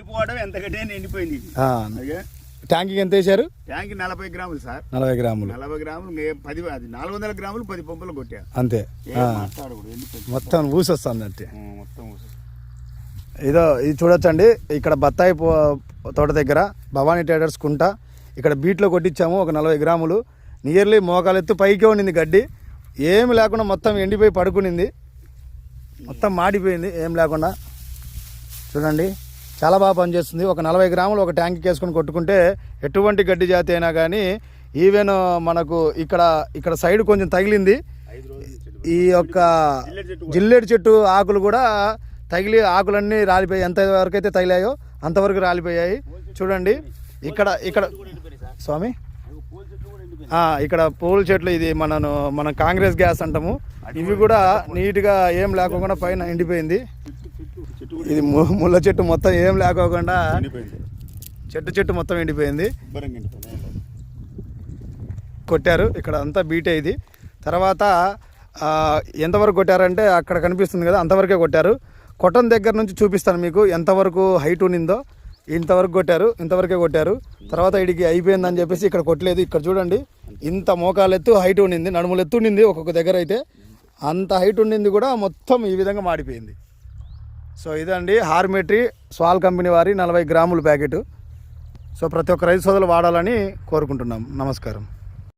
ఎండిపోవడం ఎంత గట్టిగా ఎండిపోయింది ట్యాంక్కి ఎంత వేశారు? ట్యాంక్ నలభై గ్రాములు సార్. నలభై గ్రాములు. నలభై గ్రాములు పది అది నాలుగు వందల గ్రాములు పది పంపులు కొట్టా. అంతే. మొత్తం ఊసొస్తుంది అంతే మొత్తం. ఇదో ఇది చూడొచ్చండి. ఇక్కడ బత్తాయి తోట దగ్గర భవానీ ట్రేడర్స్ కుంట. ఇక్కడ బీట్లో కొట్టించాము ఒక నలభై గ్రాములు. నియర్లీ మోకాలెత్తు పైకే ఉండింది గడ్డి. ఏమి లేకుండా మొత్తం ఎండిపోయి పడుకునింది. మొత్తం మాడిపోయింది ఏం లేకుండా. చూడండి. చాలా బాగా పనిచేస్తుంది. ఒక నలభై గ్రాములు ఒక ట్యాంక్ వేసుకొని కొట్టుకుంటే ఎటువంటి గడ్డి జాతి అయినా కానీ ఈవెన్ మనకు ఇక్కడ ఇక్కడ సైడ్ కొంచెం తగిలింది. ఈ యొక్క జిల్లేడు చెట్టు ఆకులు కూడా తగిలి ఆకులన్నీ రాలిపోయాయి ఎంత వరకు అయితే తగిలాయో అంతవరకు రాలిపోయాయి. చూడండి ఇక్కడ ఇక్కడ స్వామి? ఇక్కడ పూల చెట్లు ఇది మనను మన కాంగ్రెస్ గ్యాస్ అంటాము. ఇవి కూడా నీట్గా ఏం లేకుండా పైన ఎండిపోయింది. ఇది ముళ్ళ చెట్టు మొత్తం ఏం లేకోకుండా చెట్టు చెట్టు మొత్తం ఎండిపోయింది. కొట్టారు. ఇక్కడ అంతా బీటే ఇది. తర్వాత ఎంతవరకు కొట్టారంటే అక్కడ కనిపిస్తుంది కదా అంతవరకే కొట్టారు. కొట్టం దగ్గర నుంచి చూపిస్తాను మీకు ఎంతవరకు హైట్ ఉన్నిందో. ఇంతవరకు కొట్టారు. ఇంతవరకే కొట్టారు. తర్వాత ఇడికి అయిపోయిందని చెప్పేసి ఇక్కడ కొట్టలేదు. ఇక్కడ చూడండి. ఇంత మోకాలెత్తు హైట్ ఉండింది నడుములు ఎత్తు ఉండింది ఒక్కొక్క దగ్గర అయితే. అంత హైట్ ఉండింది కూడా మొత్తం ఈ విధంగా మాడిపోయింది. సో ఇదండి హార్మెట్రీ స్వాల్ కంపెనీ వారి నలభై గ్రాముల ప్యాకెట్. సో ప్రతి ఒక్క రైతు సోదరులు వాడాలని కోరుకుంటున్నాం. నమస్కారం.